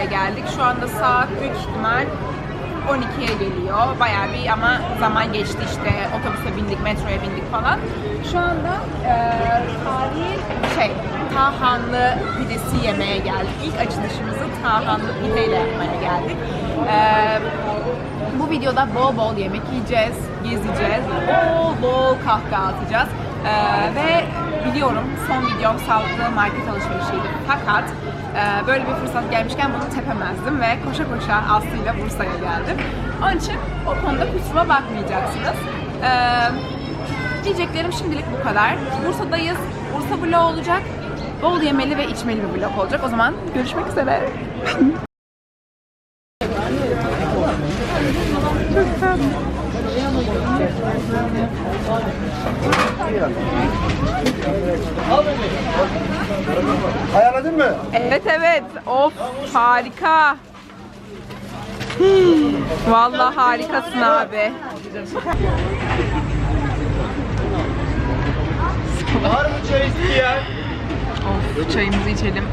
Bursa'ya geldik. Şu anda saat büyük ihtimal 12'ye geliyor. Bayağı bir ama zaman geçti işte. Otobüse bindik, metroya bindik falan. Şu anda e, tarihi şey, Tahanlı pidesi yemeye geldik. İlk açılışımızı Tahanlı pideyle yapmaya geldik. E, bu videoda bol bol yemek yiyeceğiz, gezeceğiz, bol bol kahkaha atacağız. E, ve biliyorum son videom sağlıklı market alışverişiydi. Fakat e, böyle bir fırsat gelmişken bunu tepemezdim ve koşa koşa Aslı ile Bursa'ya geldim. Onun için o konuda kusuruma bakmayacaksınız. E, diyeceklerim şimdilik bu kadar. Bursa'dayız. Bursa vlog olacak. Bol yemeli ve içmeli bir vlog olacak. O zaman görüşmek üzere. Ayarladın mı? Evet evet. Of harika. Hmm, Vallahi harikasın abi. Var mı çay isteyen? Of çayımızı içelim.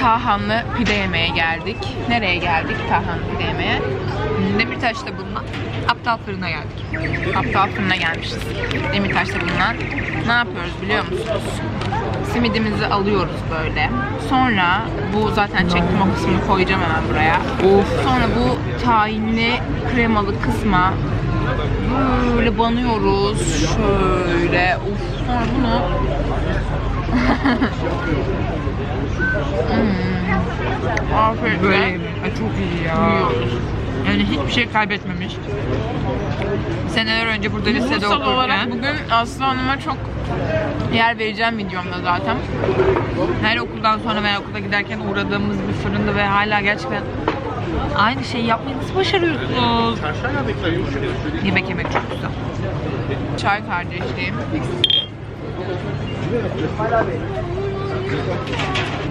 Tahanlı pide yemeye geldik. Nereye geldik Tahanlı pide yemeye? Demirtaş'ta bulunan Aptal Fırın'a geldik. Aptal Fırın'a gelmişiz. Demirtaş'ta bulunan. Ne yapıyoruz biliyor musunuz? Simidimizi alıyoruz böyle. Sonra bu zaten çektim o kısmını koyacağım hemen buraya. Of. Sonra bu tahinli kremalı kısma böyle banıyoruz. Şöyle. Uf. Sonra bunu hmm. Afiyetle Böyle. Ay, çok iyi ya. yiyoruz. Yani hiçbir şey kaybetmemiş. Seneler önce burada lisede olarak okurken bugün Aslı Hanım'a çok yer vereceğim videomda zaten. her okuldan sonra veya okula giderken uğradığımız bir fırında ve hala gerçekten aynı şeyi yapmayı nasıl başarıyorsunuz? Yemek yemek çok güzel. Çay kardeşliğim.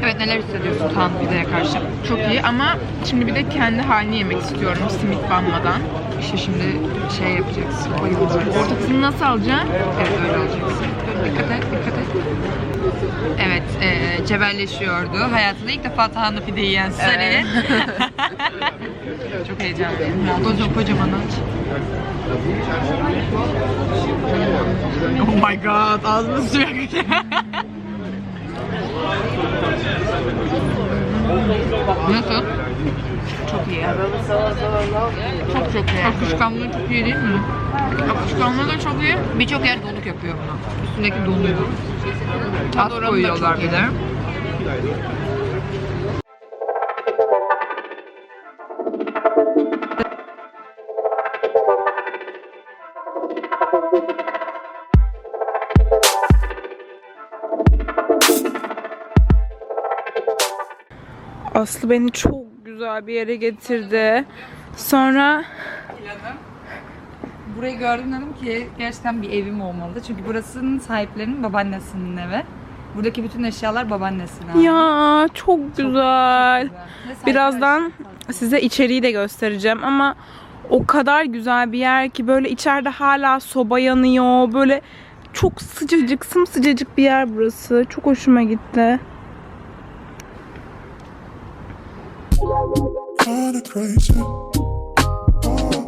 Evet neler hissediyorsun tan pideye karşı? Çok iyi ama şimdi bir de kendi halini yemek istiyorum simit banmadan. İşte şimdi şey yapacaksın. Bayılacaksın. Ortasını nasıl alacağım? Evet öyle olacaksın. Dikkat et, dikkat et. Evet, e, cebelleşiyordu. Hayatında ilk defa tahanlı pide yiyen Sari. Çok heyecanlıyım. Kocaman kocaman aç. Oh my god, ağzını suya Nasıl? Çok iyi. Çok çok iyi. Akışkanlığı çok iyi değil mi? Akışkanlığı da çok iyi. Birçok yer donuk yapıyor bunu. Üstündeki donuyor. Az koyuyorlar bir de. Aslı beni çok güzel bir yere getirdi. Sonra Burayı gördüm dedim ki gerçekten bir evim olmalı. Çünkü burasının sahiplerinin babaannesinin evi. Buradaki bütün eşyalar babaannesine ait. ya çok güzel. Ve sahipler Birazdan size içeriği de göstereceğim ama o kadar güzel bir yer ki böyle içeride hala soba yanıyor. Böyle çok sıcacık, sımsıcacık bir yer burası. Çok hoşuma gitti. Kinda crazy.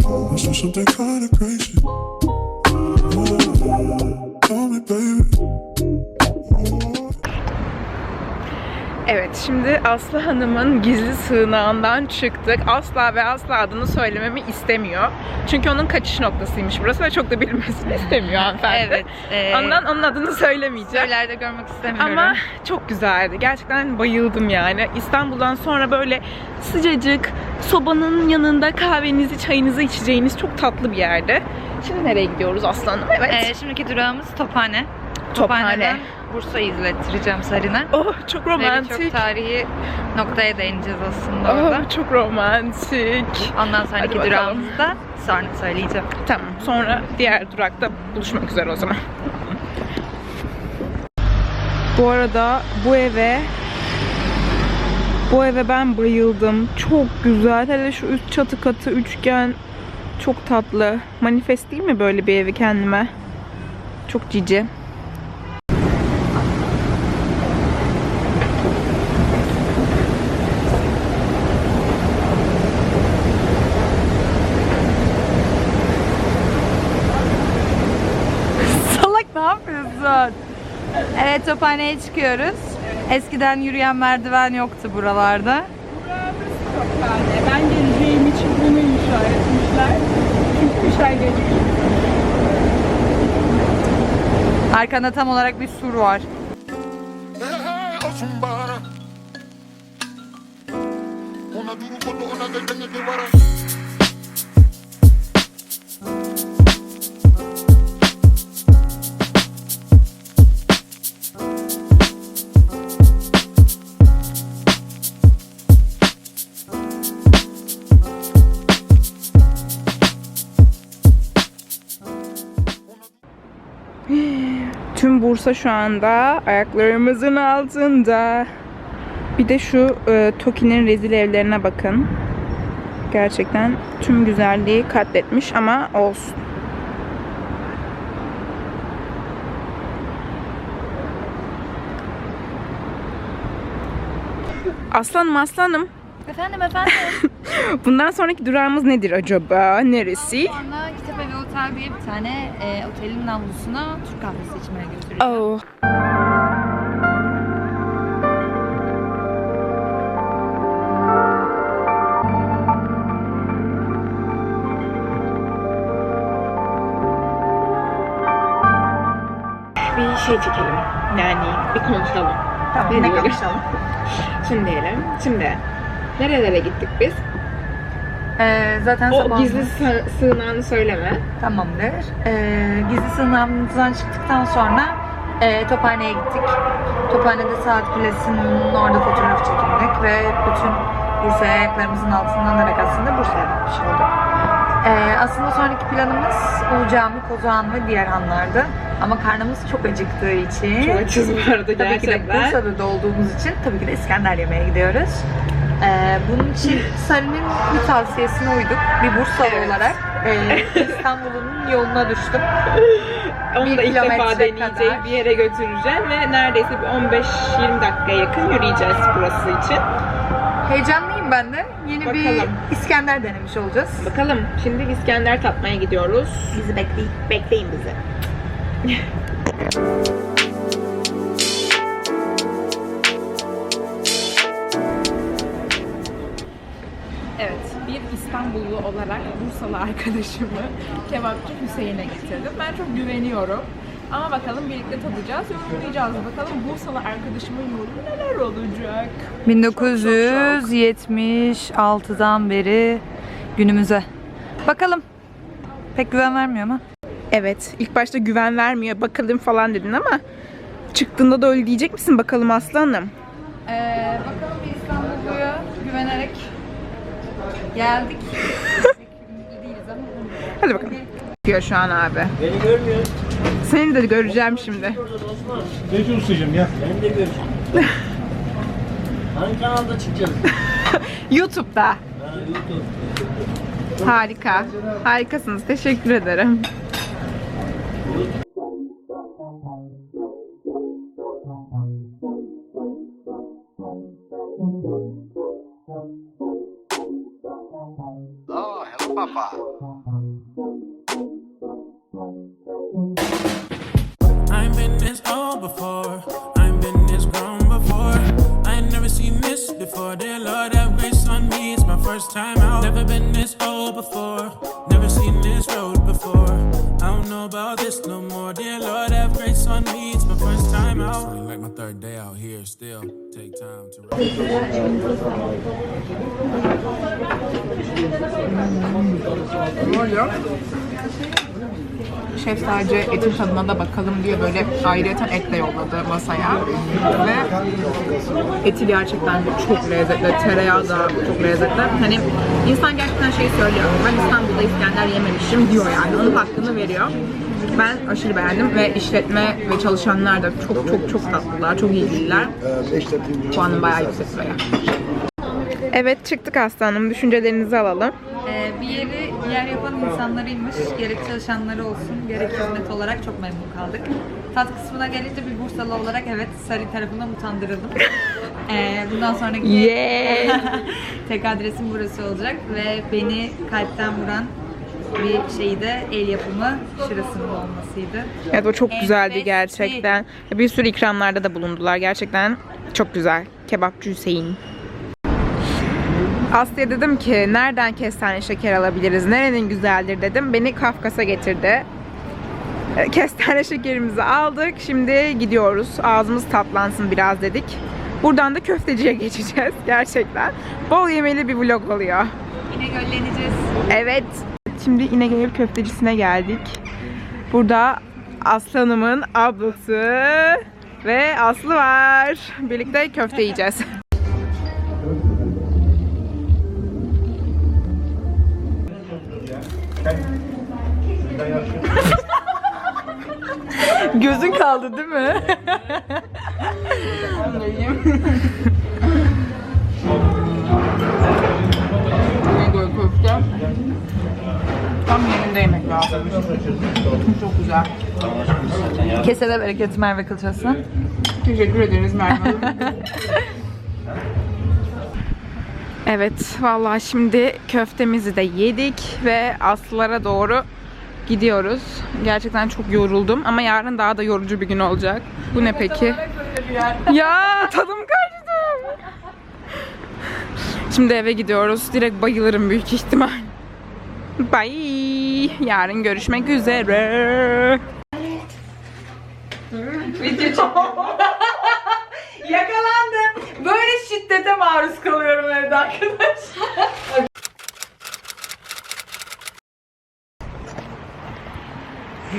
Oh, this is something kinda crazy. Oh, oh, Tell me, baby. Evet şimdi Aslı Hanım'ın gizli sığınağından çıktık. Asla ve asla adını söylememi istemiyor. Çünkü onun kaçış noktasıymış burası ve çok da bilinmesini istemiyor hanımefendi. Evet. e, Ondan onun adını söylemeyeceğim. Söylerde görmek istemiyorum. Ama çok güzeldi. Gerçekten bayıldım yani. İstanbul'dan sonra böyle sıcacık, sobanın yanında kahvenizi, çayınızı içeceğiniz çok tatlı bir yerde. Şimdi nereye gidiyoruz aslanım? Evet. E, şimdiki durağımız Tophane. Tophane. Tophane'den Bursa'yı izlettireceğim Sarı'na. Oh çok Ve romantik. birçok tarihi noktaya değineceğiz aslında orada. Oh çok romantik. Ondan sonraki Hadi bakalım. durağımızı da sonra söyleyeceğim. Tamam. Sonra diğer durakta buluşmak üzere o zaman. Bu arada bu eve Bu eve ben bayıldım. Çok güzel. Hele şu üst çatı katı üçgen çok tatlı. Manifest değil mi böyle bir evi kendime? Çok cici. Salak ne yapıyorsun? Evet tophaneye çıkıyoruz. Eskiden yürüyen merdiven yoktu buralarda. Ben geleceğim için bunu inşa etmişler. Çünkü bir şey geliyor. Arkanda tam olarak bir sur var. Bursa şu anda ayaklarımızın altında. Bir de şu e, Toki'nin rezil evlerine bakın. Gerçekten tüm güzelliği katletmiş ama olsun. Aslanım aslanım. Efendim efendim. Bundan sonraki durağımız nedir acaba? Neresi? Sonra Diye bir tane e, otelin avlusuna Türk kahvesi içmeye götürüyor. Oh. Bir şey çekelim. Yani bir konuşalım. Tamam ne konuşalım? Şimdi diyelim. Şimdi nerelere gittik biz? Ee, zaten O sabah gizli sı- sığınağını söyleme. Tamamdır. Ee, gizli sığınağımızdan çıktıktan sonra e, Tophane'ye gittik. Tophane'de Saat Kulesi'nin orada fotoğraf çekindik ve bütün Bursa'ya ayaklarımızın altından alarak aslında Bursa'ya gitmiş olduk. Ee, aslında sonraki planımız Ulu Cami, Kozuhan ve diğer hanlardı. Ama karnımız çok acıktığı için Çok açız bu arada tabii ki de gerçekten. Bursa'da da olduğumuz için tabii ki de İskender yemeğe gidiyoruz. Ee, bunun için Sarı'nın bir tavsiyesine uyduk. Bir Bursalı Evet. olarak e, İstanbul'un yoluna düştüm. Onu Bir da ilk defa deneyeceği kadar. bir yere götüreceğim ve neredeyse bir 15-20 dakika yakın yürüyeceğiz burası için. Heyecanlıyım ben de. Yeni bir Bakalım. İskender denemiş olacağız. Bakalım şimdi İskender tatmaya gidiyoruz. Bizi bekleyin. Bekleyin bizi. olarak Bursalı arkadaşımı kebapçı Hüseyin'e getirdim. Ben çok güveniyorum. Ama bakalım birlikte tadacağız, yorumlayacağız. Bakalım Bursalı arkadaşımın yorumu neler olacak? 1976'dan beri günümüze. Bakalım. Pek güven vermiyor ama. Evet, ilk başta güven vermiyor, bakalım falan dedin ama çıktığında da öyle diyecek misin bakalım aslanım? Ee, bakalım bir geldik. Değiliz ama. Hadi bakalım. Diyor şu an abi. Beni görmüyor. Seni de göreceğim şimdi. Ne ustacığım ya? Ben de göreceğim. Hangi kanalda çıkacağız? YouTube'da. Ha, YouTube. Harika. Harikasınız. Teşekkür ederim. Oh, hello papa. I ain't been this old before. I ain't been this grown before. I ain't never seen this before. Dear Lord, have grace on me. It's my first time out. Never been this old before. Never seen this road before. I don't know about this no more. Dear Lord, have grace on me. It's my first time out. Like my third day out here, still take time to. Şef sadece etin tadına da bakalım diye böyle ayrıyeten et de yolladı masaya. Ve eti gerçekten çok lezzetli. Tereyağı da çok lezzetli. Hani insan gerçekten şey söylüyor. Ben İstanbul'da İskender yememişim diyor yani. Onun hakkını veriyor. Ben aşırı beğendim ve işletme ve çalışanlar da çok çok çok tatlılar, çok ilgililer. Puanım bayağı yüksek buraya. Evet çıktık aslanım. Düşüncelerinizi alalım. Ee, bir yeri yer yapan insanlarıymış. Gerek çalışanları olsun, gerek hizmet olarak çok memnun kaldık. Tat kısmına gelince bir Bursalı olarak evet Sarı tarafından utandırıldım. Ee, bundan sonraki Yeah. tek adresim burası olacak ve beni kalpten vuran bir şeyi de el yapımı şurasının olmasıydı. Evet o çok güzeldi Enfesti. gerçekten. Bir sürü ikramlarda da bulundular. Gerçekten çok güzel. Kebapçı Hüseyin. Aslı'ya dedim ki nereden kestane şeker alabiliriz, nerenin güzeldir dedim. Beni Kafkas'a getirdi. E, Kestane şekerimizi aldık. Şimdi gidiyoruz. Ağzımız tatlansın biraz dedik. Buradan da köfteciye geçeceğiz gerçekten. Bol yemeli bir vlog oluyor. Yine gölleneceğiz. Evet. Şimdi İnegöl köftecisine geldik. Burada Aslı Hanım'ın ablası ve Aslı var. Birlikte köfte yiyeceğiz. Gözün kaldı değil mi? İnegöl köfte. Tam yerinde yemek lazım. Çok güzel. Kesede bereket Merve Kılçası. Teşekkür ederiz Merve Hanım. Evet, vallahi şimdi köftemizi de yedik ve Aslılara doğru gidiyoruz. Gerçekten çok yoruldum ama yarın daha da yorucu bir gün olacak. Bu ne peki? ya tadım kaçtı. Şimdi eve gidiyoruz. Direkt bayılırım büyük ihtimal. Bye. Yarın görüşmek üzere. Yakalandım. Böyle şiddete maruz kalıyorum evde arkadaşlar.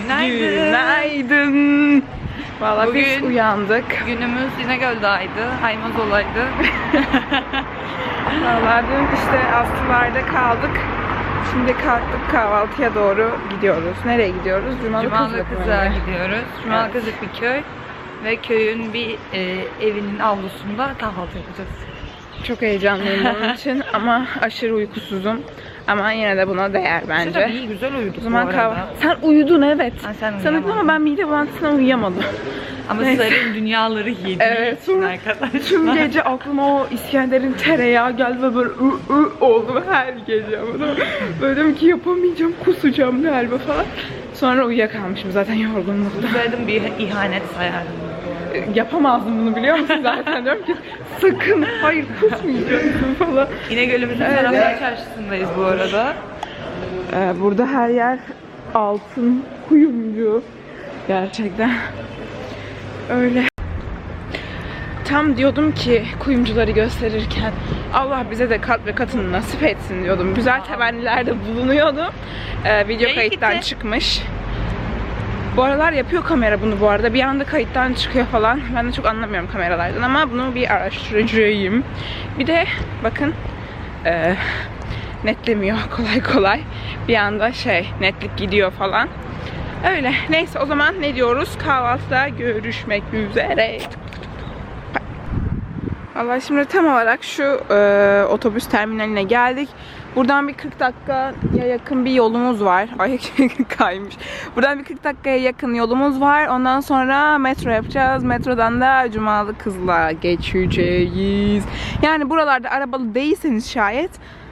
Günaydın. Günaydın. Vallahi biz uyandık. Günümüz İnegöl'daydı. Haymaz olaydı. Vallahi dün işte Aslılar'da kaldık. Şimdi kalktık kahvaltıya doğru gidiyoruz. Nereye gidiyoruz? Cumalı, Cumalı Kızık'a gidiyoruz. Cumalı Evet. Kızık bir köy. Ve köyün bir e, evinin avlusunda kahvaltı yapacağız. Çok heyecanlıyım bunun için ama aşırı uykusuzum. Ama yine de buna değer bence. İyi güzel uyuduk O zaman kahvaltı. Sen uyudun evet. Ha, sen Sen uyudun ama ben mide bulantısından uyuyamadım. Ama Neyse. sarın dünyaları yedi. Evet, sonra arkadaşlar. Tüm gece aklıma o İskender'in tereyağı geldi ve böyle ı ı oldu her gece. Böyle dedim ki yapamayacağım, kusacağım galiba falan. Sonra uyuyakalmışım zaten yorgunluktan. Güzeldim bir ihanet sayardım. Yapamazdım bunu biliyor musun zaten diyorum ki sakın hayır kusmayacaksın falan. İnegöl'ümüzün Evet. Saraylar Çarşısı'ndayız bu arada. Ee, burada her yer altın, kuyumcu. Gerçekten. Öyle. Tam diyordum ki kuyumcuları gösterirken Allah bize de kat ve katını nasip etsin diyordum. Güzel temennilerde bulunuyordum. Ee, video İyi kayıttan gitti. çıkmış. Bu aralar yapıyor kamera bunu bu arada. Bir anda kayıttan çıkıyor falan. Ben de çok anlamıyorum kameralardan ama bunu bir araştıracağım. Bir de bakın eee, netlemiyor kolay kolay. Bir anda şey netlik gidiyor falan. Öyle. Neyse o zaman ne diyoruz? Kahvaltıda görüşmek üzere. Valla şimdi tam olarak şu e, otobüs terminaline geldik. Buradan bir 40 dakikaya yakın bir yolumuz var. Ay kaymış. Buradan bir 40 dakikaya yakın yolumuz var. Ondan sonra metro yapacağız. Metrodan da Cumalı Kızıl'a geçeceğiz. Yani buralarda arabalı değilseniz şayet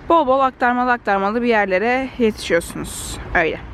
bol bol aktarmalı aktarmalı bir yerlere yetişiyorsunuz. Öyle.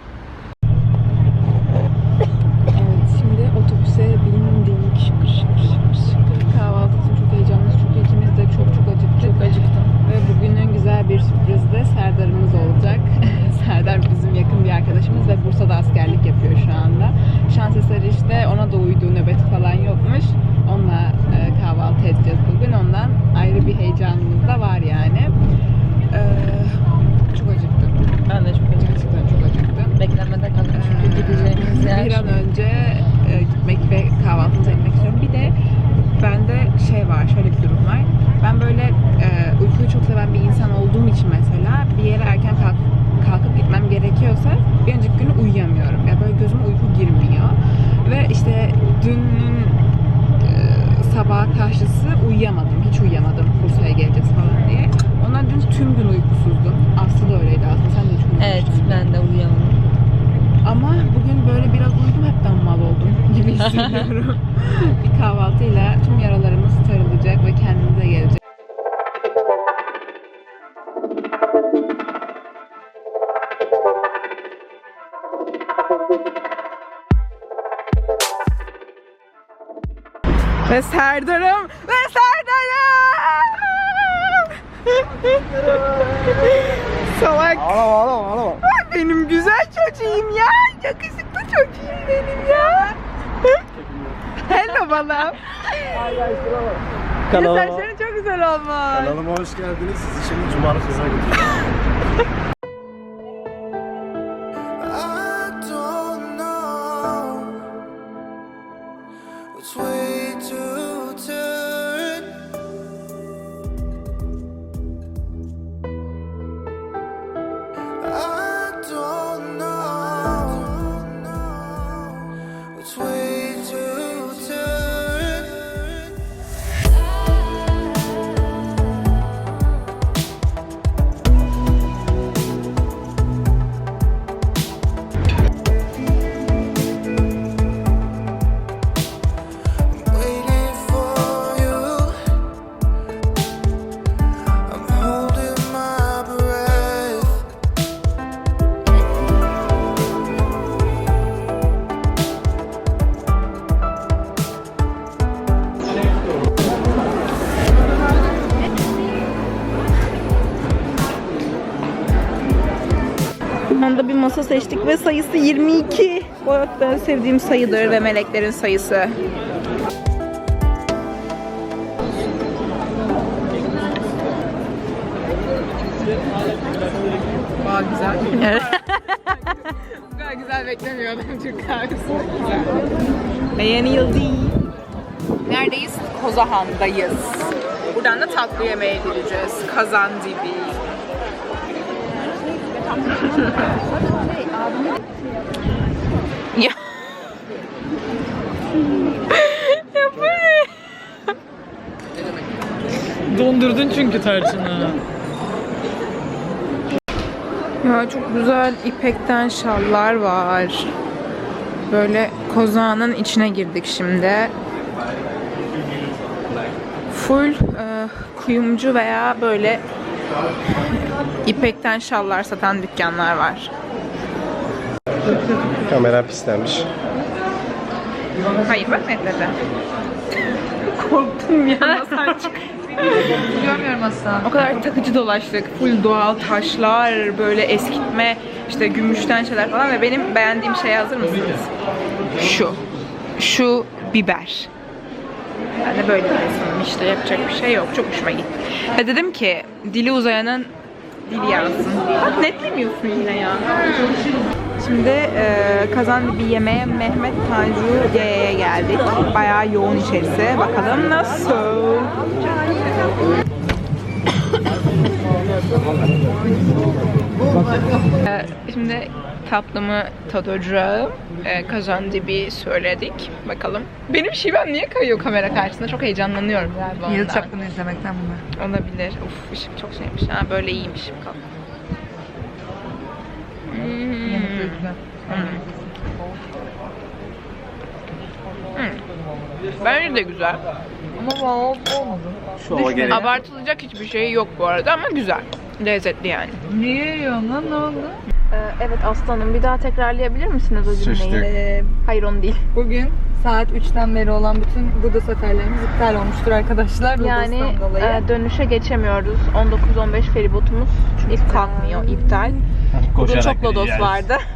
Ve Serdar'ım ve Serdar'ım! Salak. Ağlama ağlama ağlama. Benim güzel çocuğum ya. Yakışıklı çocuğum benim ya. Hello balım. Kanalıma, Saçların çok güzel olmuş. kanalıma hoş geldiniz. Sizi şimdi Cumarı Sözü'ne götürüyorum. ve sayısı 22. Bu en sevdiğim sayıdır ve meleklerin sayısı. Vay güzel. Bu kadar güzel beklemiyordum Türk kahvesi. Güzel. Beğenildi. Neredeyiz? Kozahan'dayız. Buradan da tatlı yemeğe gideceğiz. Kazan dibi. Ya. ya bu ne? Dondurdun çünkü tarçını. Ya çok güzel ipekten şallar var. Böyle kozağının içine girdik şimdi. Full e, kuyumcu veya böyle ipekten şallar satan dükkanlar var. Kamera pislenmiş. Hayır bak ne dedi. Korktum ya. Görmüyorum asla. O kadar takıcı dolaştık. Full doğal taşlar, böyle eskitme, işte gümüşten şeyler falan ve benim beğendiğim şeye hazır mısınız? Şu. Şu biber. Ben de böyle bir insanım işte yapacak bir şey yok. Çok hoşuma gitti. Ve dedim ki dili uzayanın dili yansın. Bak netlemiyorsun yine ya. Şimdi e, kazan bir yemeğe Mehmet Tanju Y'ye geldik. Bayağı yoğun içerisi. Bakalım nasıl? Ee, Şimdi tatlımı tadacağım. Ee, kazan dibi söyledik. Bakalım. Benim şivem niye kayıyor kamera karşısında? Çok heyecanlanıyorum galiba ondan. Yıl çapkını izlemekten bunlar. Olabilir. Uf ışık çok şeymiş. Ha böyle iyiymiş. Kalk. Hmm. Güzel. Bence de güzel. Ama wow olmadı. Şu ova gerek. Abartılacak hiçbir şey yok bu arada ama güzel. Lezzetli yani. Niye yiyorsun lan ne oldu? evet aslanım bir daha tekrarlayabilir misiniz o cümleyi? Sıçtık. Ee, hayır onu değil. Bugün saat 3'ten beri olan bütün Buda seferlerimiz iptal olmuştur arkadaşlar. Yani dolayı. e, dönüşe geçemiyoruz. 19-15 feribotumuz ip kalkmıyor, iptal. Bugün çok lodos vardı.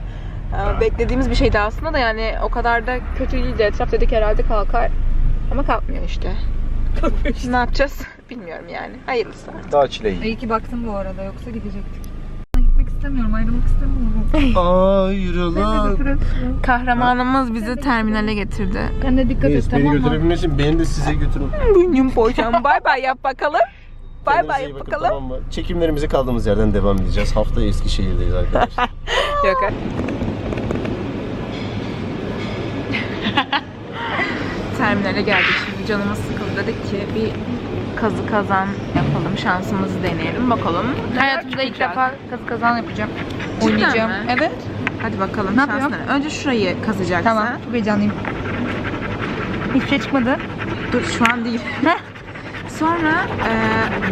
E, Beklediğimiz bir şeydi aslında da yani o kadar da kötü değildi. Etraf dedik herhalde kalkar. Ama kalkmıyor işte. ne yapacağız bilmiyorum yani. Hayırlısı. Daha çileği. İyi ki baktım bu arada yoksa gidecektik. Gitmek istemiyorum, ayrılmak istemiyorum. Ayrılan. Kahramanımız bizi terminale getirdi. Kendine dikkat et Neyse beni tamam mı? götürebilmek için beni de size götürün. Benim boşam bay bay yap bakalım. Bay Kendinize bay iyi bakın, bakalım. Tamam mı? Çekimlerimize kaldığımız yerden devam edeceğiz. Haftaya Eskişehir'deyiz arkadaşlar. Yok. Terminale geldik şimdi canımız sıkıldı dedik ki bir kazı kazan yapalım şansımızı deneyelim bakalım. Hayatımda ilk Çıkacak. defa kazı kazan yapacağım. Cidden Oynayacağım. mi? Evet. Hadi bakalım Ne şansına. yapıyorum? Önce şurayı kazacaksın. Tamam. Çok heyecanlıyım. Hiçbir şey çıkmadı. Dur şu an değil. Sonra e,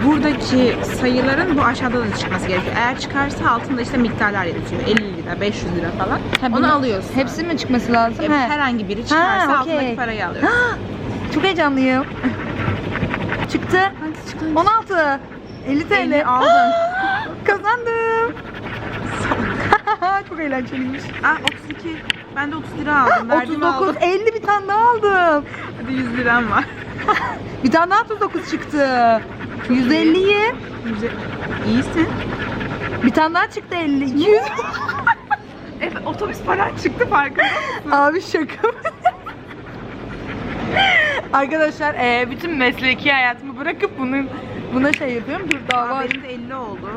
buradaki sayıların bu aşağıda da çıkması gerekiyor. Eğer çıkarsa altında işte miktarlar yazıyor. 50 lira, 500 lira falan. Onu bunu- alıyorsun. Hepsi mi çıkması lazım? He. herhangi biri çıkarsa Ha, okey. altındaki parayı alıyorsun. Çok heyecanlıyım. Çıktı. Hangisi çıktı? 16. 50 TL. 50 aldın. Kazandım. Çok eğlenceliymiş. Ah 32. Ben de 30 lira aldım. Verdiğimi 39, aldım. 50 bir tane daha aldım. Hadi 100 liram var. Bir tane daha 39 çıktı. 150'yi. Güzel. İyisin. Bir tane daha çıktı 50. 200. Evet otobüs paran çıktı farkında. Abi şaka mı? Arkadaşlar eee, bütün mesleki hayatımı bırakıp bunun buna şey yapıyorum. Dur daha var. benim de 50 oldu.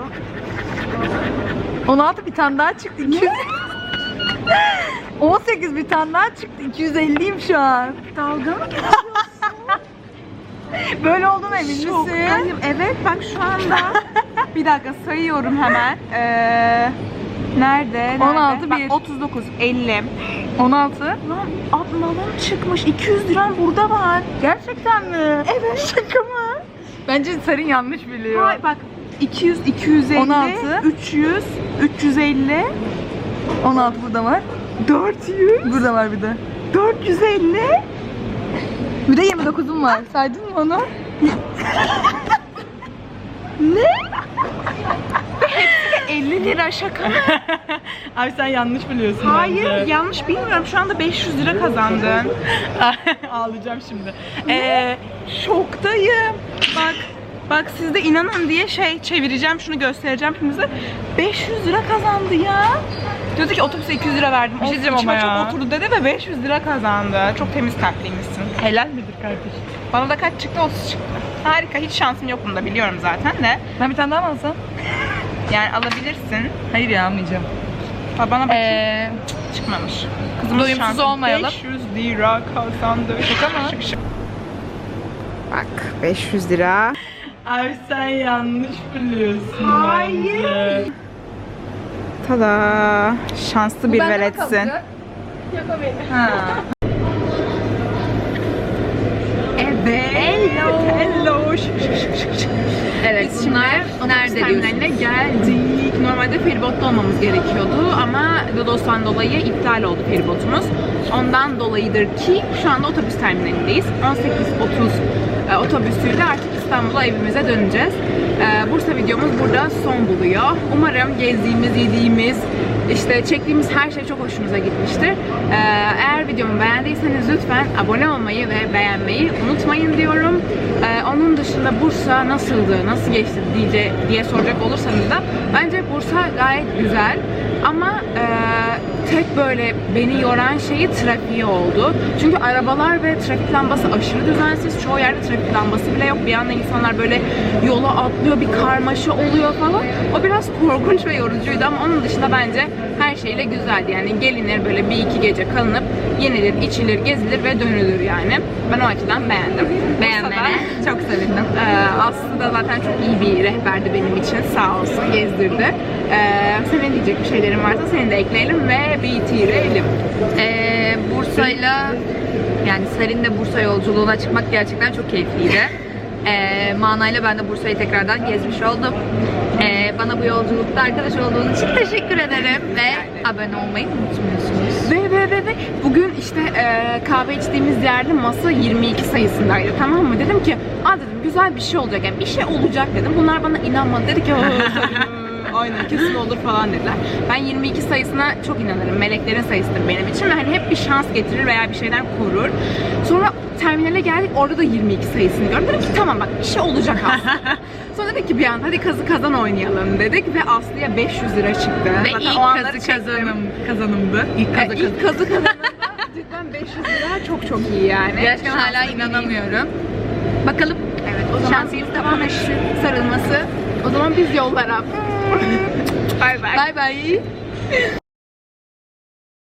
16 bir tane daha çıktı. 200. 18 bir tane daha çıktı. 250'yim şu an. Dalga mı Böyle olduğuna emin Şok. misin? Hayır, evet bak şu anda. bir dakika sayıyorum hemen. Ee, nerede? nerede? 16, Bak, bir. 39, 50. 16. Lan ablalım çıkmış. 200 liram burada var. Gerçekten mi? Evet. Şaka mı? Bence Sarın yanlış biliyor. Hayır bak 200, 250, 16. 300, 350, 16 burada var. 400, Burada var bir de. 450. Bir de 29'um var. Saydın mı onu? Ne? 50 lira şaka mı? Abi sen yanlış biliyorsun. Hayır yanlış bilmiyorum. Şu anda 500 lira kazandın. Ağlayacağım şimdi. Ee, şoktayım. Bak bak siz de inanın diye şey çevireceğim şunu göstereceğim hepinize. 500 lira kazandı ya. Diyordu ki otobüse 200 lira verdim. Bir şey diyeceğim ama ya. çok oturdu dedi ve 500 lira kazandı. Çok temiz kalpliymişsin. Helal midir kardeş? Bana da kaç çıktı? 30 çıktı. Harika. Hiç şansım yok bunda biliyorum zaten de. Ben bir tane daha mı alsam? Yani alabilirsin. Hayır ya almayacağım. Ha, Bana bak Ee, çıkmamış. Kızımız doyumsuz olmayalım. 500 lira kazandı. Şaka mı? Bak 500 lira. abi sen yanlış biliyorsun. Hayır. Tada. Şanslı bir veletsin. Ha. Evet. Hello. Hello. Evet Biz bunlar nerede terminaline geldik. Normalde feribotta olmamız gerekiyordu ama Lodos'tan dolayı iptal oldu feribotumuz. Ondan dolayıdır ki şu anda otobüs terminalindeyiz. 18.30 e, otobüsüyle artık İstanbul'a evimize döneceğiz. E, Bursa videomuz burada son buluyor. Umarım gezdiğimiz, yediğimiz, işte çektiğimiz her şey çok hoşunuza gitmiştir. E, Eğer videomu beğendiyseniz lütfen abone olmayı ve beğenmeyi unutmayın diyorum. E, Onun dışında Bursa nasıldı, nasıl geçti diye, diye soracak olursanız da bence Bursa gayet güzel. Ama e, tek böyle beni yoran şeyi trafiği oldu. Çünkü arabalar ve trafik lambası aşırı düzensiz. Çoğu yerde trafik lambası bile yok. Bir anda insanlar böyle yola atlıyor, bir karmaşa oluyor falan. O biraz korkunç ve yorucuydu ama onun dışında bence her şeyle güzeldi. Yani gelinir böyle bir iki gece kalınıp yenilir, içilir, gezilir ve dönülür yani. Ben o açıdan beğendim. Beğenmene. Çok sevindim. Ee, Aslı da zaten çok iyi bir rehberdi benim için. Sağ olsun gezdirdi. Ee, senin diyecek bir şeylerin varsa seni de ekleyelim ve bitirelim. Ee, Bursa'yla yani Serin'le Bursa yolculuğuna çıkmak gerçekten çok keyifliydi. Ee, Mana'yla ben de Bursa'yı tekrardan gezmiş oldum. Ee, bana bu yolculukta arkadaş olduğunuz için teşekkür ederim ve abone olmayı unutmuyorsunuz. Ve ve ve ve bugün işte e, kahve içtiğimiz yerde masa 22 sayısındaydı tamam mı? Dedim ki aa dedim güzel bir şey olacak yani bir şey olacak dedim. Bunlar bana inanmadı dedi ki "Aa, Salim, aynen kesin olur falan dediler. Ben 22 sayısına çok inanırım. Meleklerin sayısıdır benim için ve hani hep bir şans getirir veya bir şeyden korur. Sonra terminale geldik orada da 22 sayısını gördüm. Dedim ki tamam bak bir şey olacak aslında. Sonra dedik ki bir anda hadi kazı kazan oynayalım dedik ve Aslı'ya 500 lira çıktı. Ve Zaten ilk o anları kazı çektim. kazanım, kazanımdı. İlk E, kazı ilk kazı kazanımda cidden 500 lira çok çok iyi yani. Gerçekten Şanslı hala inanamıyorum. Bakalım. Evet o zaman Şansımız etsin. sarılması. O zaman biz yollara. Bay bay. Bay bay.